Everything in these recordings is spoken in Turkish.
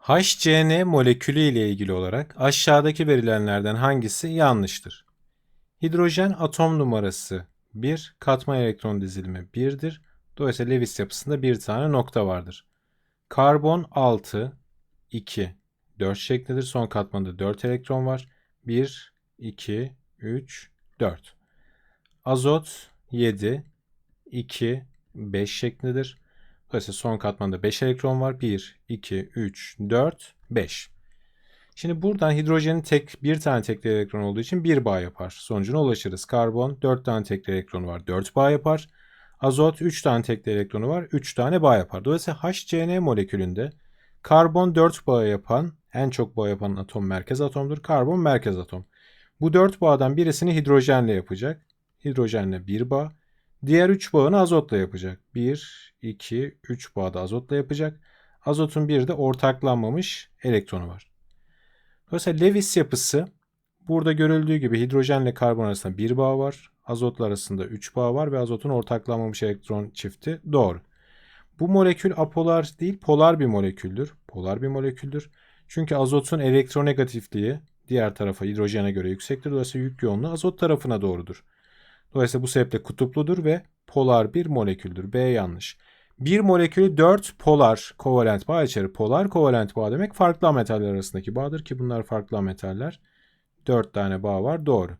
HCN molekülü ile ilgili olarak aşağıdaki verilenlerden hangisi yanlıştır? Hidrojen atom numarası 1, katman elektron dizilimi 1'dir. Dolayısıyla Lewis yapısında bir tane nokta vardır. Karbon 6, 2, 4 şeklidir. Son katmanda 4 elektron var. 1, 2, 3, 4. Azot 7, 2, 5 şeklindedir. Dolayısıyla son katmanda 5 elektron var. 1, 2, 3, 4, 5. Şimdi buradan hidrojenin tek bir tane tekli elektron olduğu için bir bağ yapar. Sonucuna ulaşırız. Karbon 4 tane tekli elektronu var. 4 bağ yapar. Azot 3 tane tekli elektronu var. 3 tane bağ yapar. Dolayısıyla HCN molekülünde karbon 4 bağ yapan, en çok bağ yapan atom merkez atomdur. Karbon merkez atom. Bu 4 bağdan birisini hidrojenle yapacak. Hidrojenle bir bağ. Diğer 3 bağını azotla yapacak. 1, 2, 3 bağ da azotla yapacak. Azotun bir de ortaklanmamış elektronu var. Dolayısıyla Lewis yapısı burada görüldüğü gibi hidrojenle karbon arasında bir bağ var. Azotla arasında 3 bağ var ve azotun ortaklanmamış elektron çifti doğru. Bu molekül apolar değil polar bir moleküldür. Polar bir moleküldür. Çünkü azotun elektronegatifliği diğer tarafa hidrojene göre yüksektir. Dolayısıyla yük yoğunluğu azot tarafına doğrudur. Dolayısıyla bu sebeple kutupludur ve polar bir moleküldür. B yanlış. Bir molekülü 4 polar kovalent bağ içerir. Polar kovalent bağ demek farklı metaller arasındaki bağdır ki bunlar farklı metaller. 4 tane bağ var. Doğru.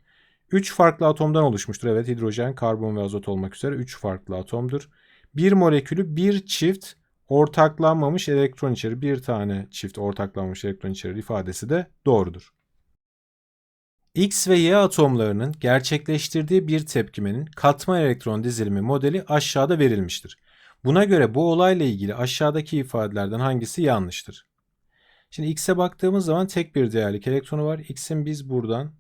3 farklı atomdan oluşmuştur. Evet hidrojen, karbon ve azot olmak üzere 3 farklı atomdur. Bir molekülü bir çift ortaklanmamış elektron içerir. Bir tane çift ortaklanmamış elektron içerir ifadesi de doğrudur. X ve Y atomlarının gerçekleştirdiği bir tepkimenin katman elektron dizilimi modeli aşağıda verilmiştir. Buna göre bu olayla ilgili aşağıdaki ifadelerden hangisi yanlıştır? Şimdi X'e baktığımız zaman tek bir değerlik elektronu var. X'in biz buradan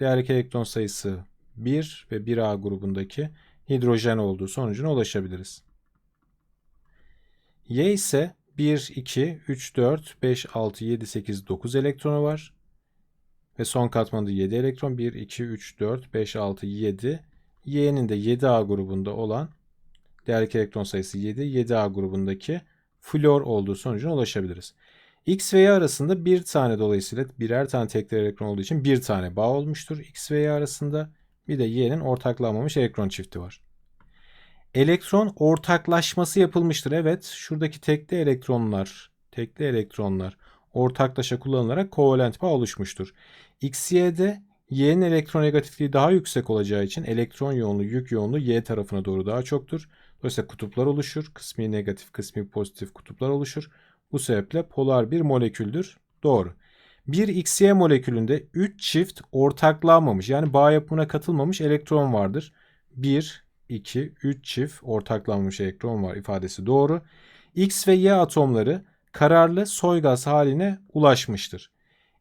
değerlik elektron sayısı 1 ve 1A grubundaki hidrojen olduğu sonucuna ulaşabiliriz. Y ise 1, 2, 3, 4, 5, 6, 7, 8, 9 elektronu var. Ve son katmanda 7 elektron. 1, 2, 3, 4, 5, 6, 7. Y'nin de 7A grubunda olan değerlik elektron sayısı 7. 7A grubundaki flor olduğu sonucuna ulaşabiliriz. X ve Y arasında bir tane dolayısıyla birer tane tekli elektron olduğu için bir tane bağ olmuştur. X ve Y arasında bir de Y'nin ortaklanmamış elektron çifti var. Elektron ortaklaşması yapılmıştır. Evet şuradaki tekli elektronlar, tekli elektronlar ortaklaşa kullanılarak kovalent bağ oluşmuştur. XY'de Y'nin elektronegatifliği daha yüksek olacağı için elektron yoğunluğu, yük yoğunluğu Y tarafına doğru daha çoktur. Dolayısıyla kutuplar oluşur. Kısmi negatif, kısmi pozitif kutuplar oluşur. Bu sebeple polar bir moleküldür. Doğru. Bir XY molekülünde 3 çift ortaklanmamış yani bağ yapımına katılmamış elektron vardır. 1, 2, 3 çift ortaklanmış elektron var ifadesi doğru. X ve Y atomları kararlı soy gaz haline ulaşmıştır.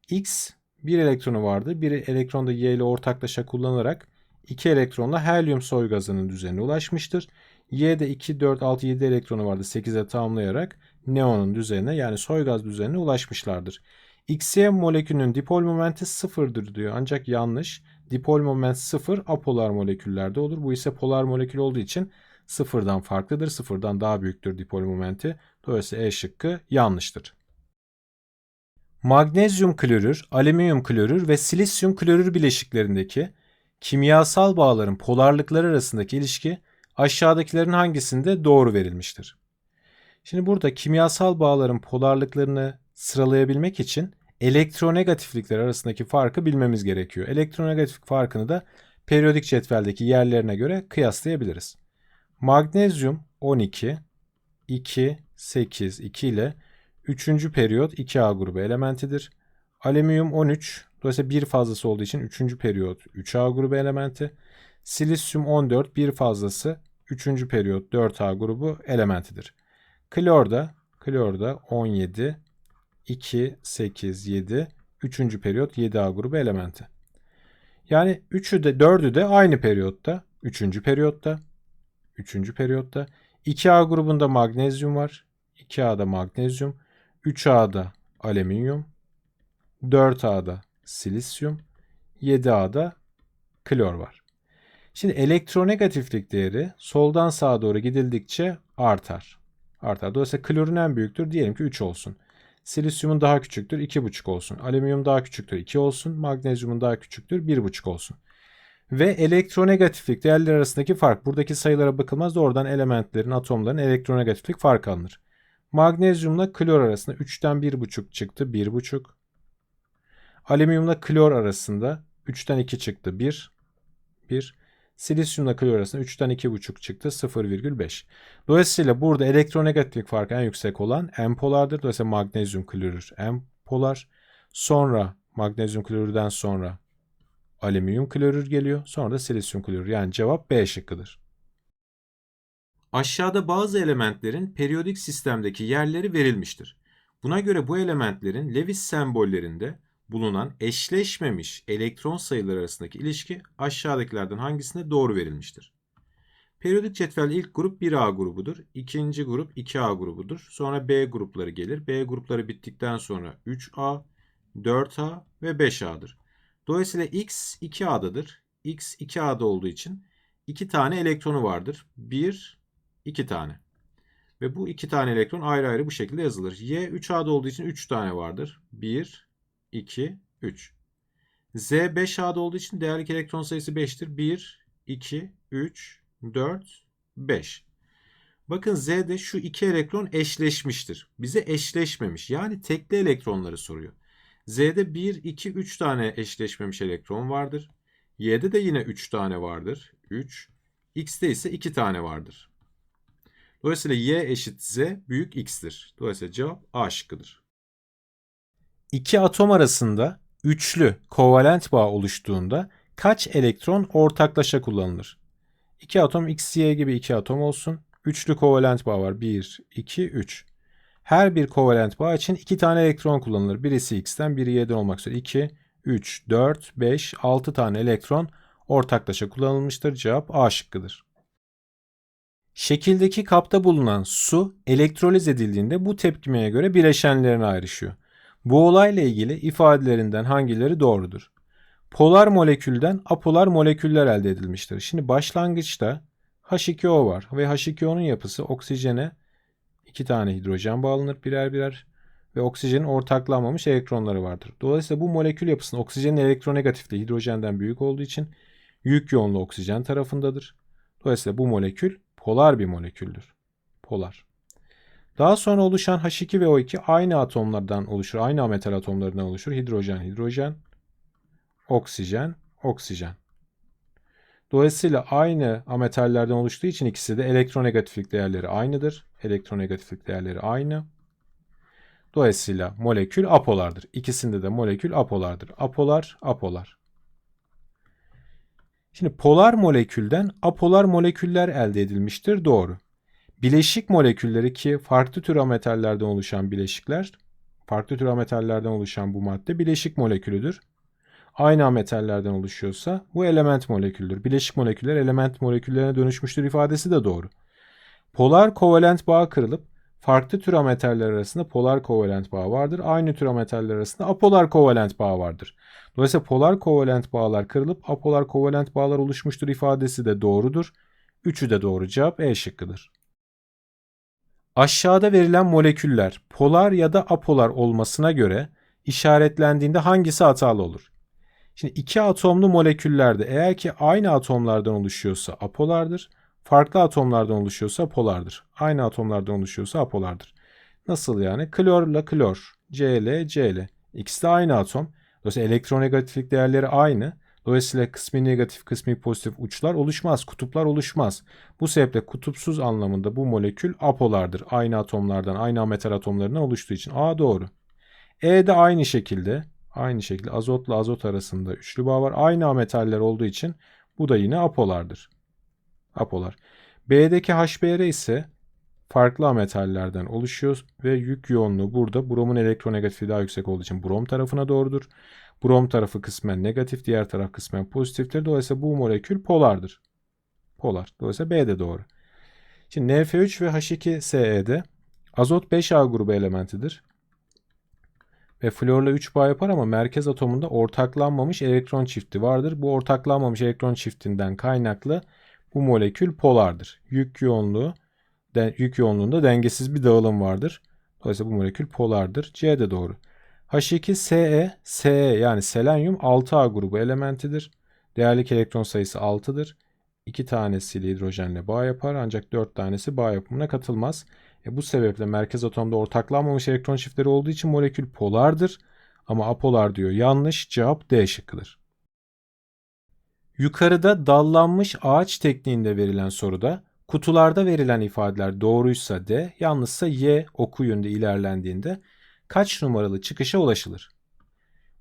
X bir elektronu vardı. Bir elektron da Y ile ortaklaşa kullanarak iki elektronla helyum soy gazının düzenine ulaşmıştır. Y'de 2, 4, 6, 7 elektronu vardı 8'e tamamlayarak neonun düzenine yani soy gaz düzenine ulaşmışlardır. XY molekülünün dipol momenti sıfırdır diyor ancak yanlış. Dipol moment sıfır apolar moleküllerde olur. Bu ise polar molekül olduğu için sıfırdan farklıdır. Sıfırdan daha büyüktür dipol momenti. Dolayısıyla E şıkkı yanlıştır. Magnezyum klorür, alüminyum klorür ve silisyum klorür bileşiklerindeki kimyasal bağların polarlıkları arasındaki ilişki aşağıdakilerin hangisinde doğru verilmiştir? Şimdi burada kimyasal bağların polarlıklarını sıralayabilmek için elektronegatiflikler arasındaki farkı bilmemiz gerekiyor. Elektronegatiflik farkını da periyodik cetveldeki yerlerine göre kıyaslayabiliriz. Magnezyum 12, 2, 8, 2 ile 3. periyot 2A grubu elementidir. Alüminyum 13, dolayısıyla bir fazlası olduğu için 3. periyot 3A grubu elementi. Silisyum 14, bir fazlası 3. periyot 4A grubu elementidir. Klor da, klor da 17, 2, 8, 7, 3. periyot 7A grubu elementi. Yani 3'ü de 4'ü de aynı periyotta. 3. periyotta. 3. periyotta. 2A grubunda magnezyum var. 2A'da magnezyum. 3A'da alüminyum. 4A'da silisyum. 7A'da klor var. Şimdi elektronegatiflik değeri soldan sağa doğru gidildikçe artar. Artar. Dolayısıyla klorun en büyüktür. Diyelim ki 3 olsun. Silisyumun daha küçüktür 2,5 olsun. Alüminyum daha küçüktür 2 olsun. Magnezyumun daha küçüktür 1,5 olsun. Ve elektronegatiflik değerleri arasındaki fark. Buradaki sayılara bakılmaz. Doğrudan elementlerin, atomların elektronegatiflik farkı alınır. Magnezyumla klor arasında 3'ten 1,5 çıktı. 1,5. Alüminyumla klor arasında 3'ten 2 çıktı. 1. 1. Silisyumla klor arasında 3'ten 2,5 çıktı. 0,5. Dolayısıyla burada elektronegatiflik farkı en yüksek olan M polardır. Dolayısıyla magnezyum klorür M polar. Sonra magnezyum klorürden sonra alüminyum klorür geliyor. Sonra da silisyum klorür. Yani cevap B şıkkıdır. Aşağıda bazı elementlerin periyodik sistemdeki yerleri verilmiştir. Buna göre bu elementlerin Lewis sembollerinde bulunan eşleşmemiş elektron sayıları arasındaki ilişki aşağıdakilerden hangisinde doğru verilmiştir? Periyodik cetvel ilk grup 1A grubudur. İkinci grup 2A grubudur. Sonra B grupları gelir. B grupları bittikten sonra 3A, 4A ve 5A'dır. Dolayısıyla X 2A'dadır. X 2A'da olduğu için 2 tane elektronu vardır. 1, 2 tane. Ve bu 2 tane elektron ayrı ayrı bu şekilde yazılır. Y 3A'da olduğu için 3 tane vardır. 1, 2, 3. Z 5A'da olduğu için değerlik elektron sayısı 5'tir. 1, 2, 3, 4, 5. Bakın Z'de şu iki elektron eşleşmiştir. Bize eşleşmemiş. Yani tekli elektronları soruyor. Z'de 1, 2, 3 tane eşleşmemiş elektron vardır. Y'de de yine 3 tane vardır. 3. X'te ise 2 tane vardır. Dolayısıyla Y eşit Z büyük X'tir. Dolayısıyla cevap A şıkkıdır. İki atom arasında üçlü kovalent bağ oluştuğunda kaç elektron ortaklaşa kullanılır? İki atom X, Y gibi iki atom olsun. Üçlü kovalent bağ var. 1, 2, 3. Her bir kovalent bağ için iki tane elektron kullanılır. Birisi X'ten, biri Y'den olmak üzere. 2, 3, 4, 5, 6 tane elektron ortaklaşa kullanılmıştır. Cevap A şıkkıdır. Şekildeki kapta bulunan su elektroliz edildiğinde bu tepkimeye göre bileşenlerine ayrışıyor. Bu olayla ilgili ifadelerinden hangileri doğrudur? Polar molekülden apolar moleküller elde edilmiştir. Şimdi başlangıçta H2O var ve H2O'nun yapısı oksijene iki tane hidrojen bağlanır birer birer ve oksijenin ortaklanmamış elektronları vardır. Dolayısıyla bu molekül yapısında oksijenin elektronegatifliği hidrojenden büyük olduğu için yük yoğunluğu oksijen tarafındadır. Dolayısıyla bu molekül polar bir moleküldür. Polar. Daha sonra oluşan H2 ve O2 aynı atomlardan oluşur. Aynı ametal atomlarından oluşur. Hidrojen, hidrojen, oksijen, oksijen. Dolayısıyla aynı ametallerden oluştuğu için ikisi de elektronegatiflik değerleri aynıdır. Elektronegatiflik değerleri aynı. Dolayısıyla molekül apolardır. İkisinde de molekül apolardır. Apolar, apolar. Şimdi polar molekülden apolar moleküller elde edilmiştir. Doğru. Bileşik molekülleri ki farklı tür ametallerden oluşan bileşikler, farklı tür ametallerden oluşan bu madde bileşik molekülüdür. Aynı ametallerden oluşuyorsa bu element moleküldür. Bileşik moleküller element moleküllerine dönüşmüştür ifadesi de doğru. Polar kovalent bağ kırılıp farklı tür ametaller arasında polar kovalent bağ vardır. Aynı tür ametaller arasında apolar kovalent bağ vardır. Dolayısıyla polar kovalent bağlar kırılıp apolar kovalent bağlar oluşmuştur ifadesi de doğrudur. Üçü de doğru cevap E şıkkıdır. Aşağıda verilen moleküller polar ya da apolar olmasına göre işaretlendiğinde hangisi hatalı olur? Şimdi iki atomlu moleküllerde eğer ki aynı atomlardan oluşuyorsa apolardır. Farklı atomlardan oluşuyorsa polardır. Aynı atomlardan oluşuyorsa apolardır. Nasıl yani? Klorla klor, Cl, Cl. İkisi de aynı atom. Dolayısıyla elektronegatiflik değerleri aynı. Dolayısıyla kısmi negatif, kısmi pozitif uçlar oluşmaz, kutuplar oluşmaz. Bu sebeple kutupsuz anlamında bu molekül apolardır. Aynı atomlardan, aynı metal atomlarından oluştuğu için. A doğru. E de aynı şekilde, aynı şekilde azotla azot arasında üçlü bağ var. Aynı metaller olduğu için bu da yine apolardır. Apolar. B'deki HBr ise farklı ametallerden oluşuyor ve yük yoğunluğu burada bromun elektronegatifi daha yüksek olduğu için brom tarafına doğrudur. Brom tarafı kısmen negatif, diğer taraf kısmen pozitiftir. Dolayısıyla bu molekül polardır. Polar. Dolayısıyla B de doğru. Şimdi NF3 ve H2Se'de azot 5A grubu elementidir. Ve florla 3 bağ yapar ama merkez atomunda ortaklanmamış elektron çifti vardır. Bu ortaklanmamış elektron çiftinden kaynaklı bu molekül polardır. Yük yoğunluğu yük yoğunluğunda dengesiz bir dağılım vardır. Dolayısıyla bu molekül polardır. C de doğru. H2SE, Se yani selenyum 6A grubu elementidir. Değerlik elektron sayısı 6'dır. 2 tanesiyle hidrojenle bağ yapar ancak 4 tanesi bağ yapımına katılmaz. E bu sebeple merkez atomda ortaklanmamış elektron çiftleri olduğu için molekül polardır. Ama apolar diyor yanlış. Cevap D şıkkıdır. Yukarıda dallanmış ağaç tekniğinde verilen soruda kutularda verilen ifadeler doğruysa D, yanlışsa Y oku yönünde ilerlendiğinde kaç numaralı çıkışa ulaşılır?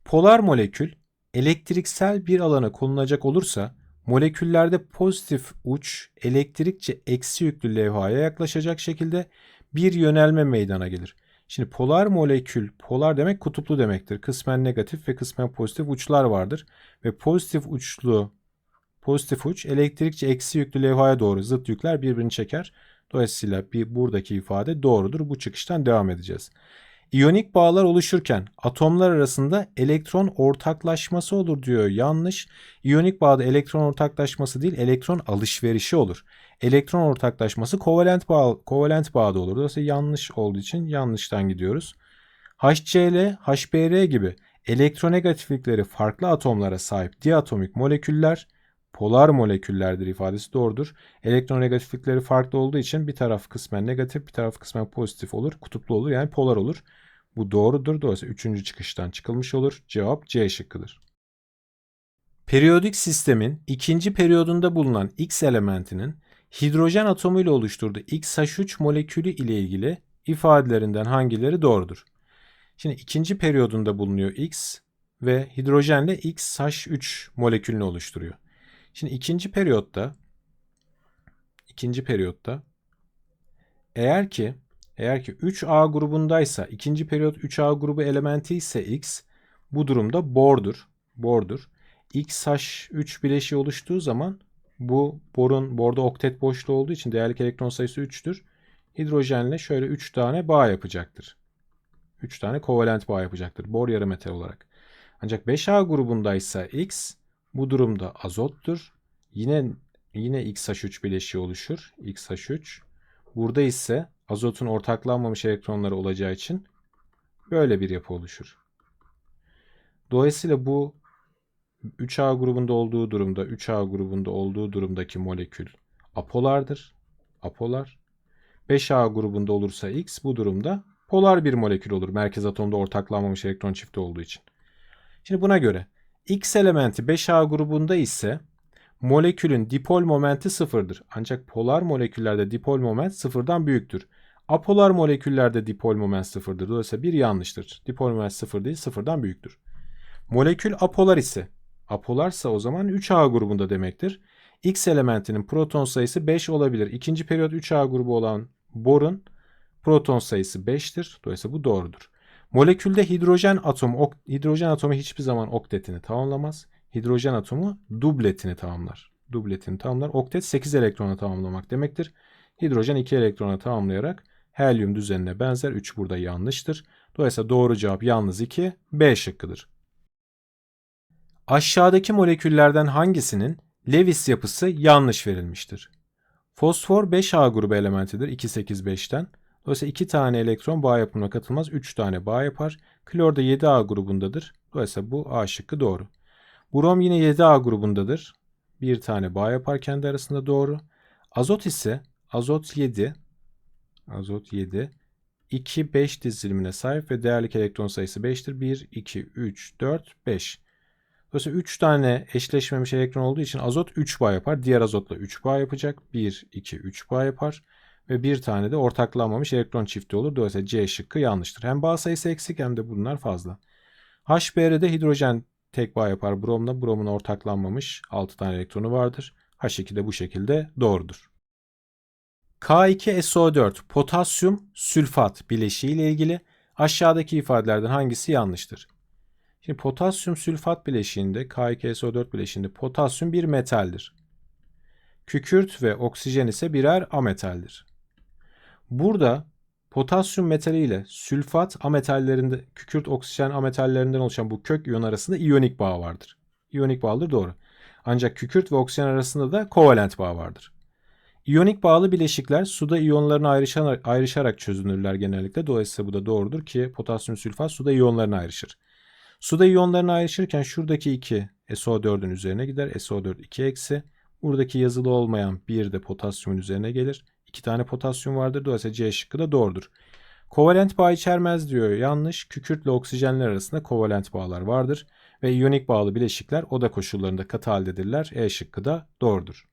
Polar molekül elektriksel bir alana konulacak olursa moleküllerde pozitif uç elektrikçe eksi yüklü levhaya yaklaşacak şekilde bir yönelme meydana gelir. Şimdi polar molekül, polar demek kutuplu demektir. Kısmen negatif ve kısmen pozitif uçlar vardır. Ve pozitif uçlu, pozitif uç elektrikçe eksi yüklü levhaya doğru zıt yükler birbirini çeker. Dolayısıyla bir buradaki ifade doğrudur. Bu çıkıştan devam edeceğiz. İyonik bağlar oluşurken atomlar arasında elektron ortaklaşması olur diyor. Yanlış. İyonik bağda elektron ortaklaşması değil, elektron alışverişi olur. Elektron ortaklaşması kovalent bağ kovalent bağda olur. Dolayısıyla yanlış olduğu için yanlıştan gidiyoruz. HCl, HBr gibi elektronegatiflikleri farklı atomlara sahip diatomik moleküller polar moleküllerdir ifadesi doğrudur. Elektronegatiflikleri farklı olduğu için bir taraf kısmen negatif, bir taraf kısmen pozitif olur. Kutuplu olur yani polar olur. Bu doğrudur. Dolayısıyla üçüncü çıkıştan çıkılmış olur. Cevap C şıkkıdır. Periyodik sistemin ikinci periyodunda bulunan X elementinin hidrojen atomuyla oluşturduğu XH3 molekülü ile ilgili ifadelerinden hangileri doğrudur? Şimdi ikinci periyodunda bulunuyor X ve hidrojenle XH3 molekülünü oluşturuyor. Şimdi ikinci periyotta ikinci periyotta eğer ki eğer ki 3A grubundaysa ikinci periyot 3A grubu elementi ise X bu durumda bordur. Bordur. XH3 bileşiği oluştuğu zaman bu borun borda oktet boşluğu olduğu için değerlik elektron sayısı 3'tür. Hidrojenle şöyle 3 tane bağ yapacaktır. 3 tane kovalent bağ yapacaktır bor yarı metal olarak. Ancak 5A grubundaysa X bu durumda azottur. Yine yine XH3 bileşiği oluşur. XH3. Burada ise azotun ortaklanmamış elektronları olacağı için böyle bir yapı oluşur. Dolayısıyla bu 3A grubunda olduğu durumda, 3A grubunda olduğu durumdaki molekül apolardır. Apolar. 5A grubunda olursa X bu durumda polar bir molekül olur. Merkez atomda ortaklanmamış elektron çifti olduğu için. Şimdi buna göre X elementi 5A grubunda ise molekülün dipol momenti sıfırdır. Ancak polar moleküllerde dipol moment sıfırdan büyüktür. Apolar moleküllerde dipol moment sıfırdır. Dolayısıyla bir yanlıştır. Dipol moment sıfır değil sıfırdan büyüktür. Molekül apolar ise apolarsa o zaman 3A grubunda demektir. X elementinin proton sayısı 5 olabilir. İkinci periyot 3A grubu olan borun proton sayısı 5'tir. Dolayısıyla bu doğrudur. Molekülde hidrojen atomu hidrojen atomu hiçbir zaman oktetini tamamlamaz. Hidrojen atomu dubletini tamamlar. Dubletini tamamlar. Oktet 8 elektrona tamamlamak demektir. Hidrojen 2 elektrona tamamlayarak helyum düzenine benzer. 3 burada yanlıştır. Dolayısıyla doğru cevap yalnız 2 B şıkkıdır. Aşağıdaki moleküllerden hangisinin Lewis yapısı yanlış verilmiştir? Fosfor 5A grubu elementidir 2,8,5'ten. Dolayısıyla 2 tane elektron bağ yapımına katılmaz. 3 tane bağ yapar. Klor da 7A grubundadır. Dolayısıyla bu A şıkkı doğru. Brom yine 7A grubundadır. Bir tane bağ yapar kendi arasında doğru. Azot ise azot 7 azot 7 2 5 dizilimine sahip ve değerlik elektron sayısı 5'tir. 1 2 3 4 5. Dolayısıyla 3 tane eşleşmemiş elektron olduğu için azot 3 bağ yapar. Diğer azotla 3 bağ yapacak. 1 2 3 bağ yapar ve bir tane de ortaklanmamış elektron çifti olur. Dolayısıyla C şıkkı yanlıştır. Hem bağ sayısı eksik hem de bunlar fazla. HBr'de hidrojen tek bağ yapar bromla. Bromun ortaklanmamış 6 tane elektronu vardır. H2 de bu şekilde doğrudur. K2SO4 potasyum sülfat bileşiği ile ilgili aşağıdaki ifadelerden hangisi yanlıştır? Şimdi potasyum sülfat bileşiğinde K2SO4 bileşiğinde potasyum bir metaldir. Kükürt ve oksijen ise birer ametaldir. Burada potasyum metali ile sülfat ametallerinde kükürt oksijen ametallerinden oluşan bu kök iyon arasında iyonik bağ vardır. İyonik bağdır doğru. Ancak kükürt ve oksijen arasında da kovalent bağ vardır. İyonik bağlı bileşikler suda iyonlarına ayrışarak, ayrışarak çözünürler genellikle. Dolayısıyla bu da doğrudur ki potasyum sülfat suda iyonlarına ayrışır. Suda iyonlarına ayrışırken şuradaki 2 SO4'ün üzerine gider. SO4 2 eksi. Buradaki yazılı olmayan 1 de potasyumun üzerine gelir. 2 tane potasyum vardır. Dolayısıyla C şıkkı da doğrudur. Kovalent bağ içermez diyor. Yanlış. Kükürtle oksijenler arasında kovalent bağlar vardır. Ve iyonik bağlı bileşikler oda koşullarında katı haldedirler. E şıkkı da doğrudur.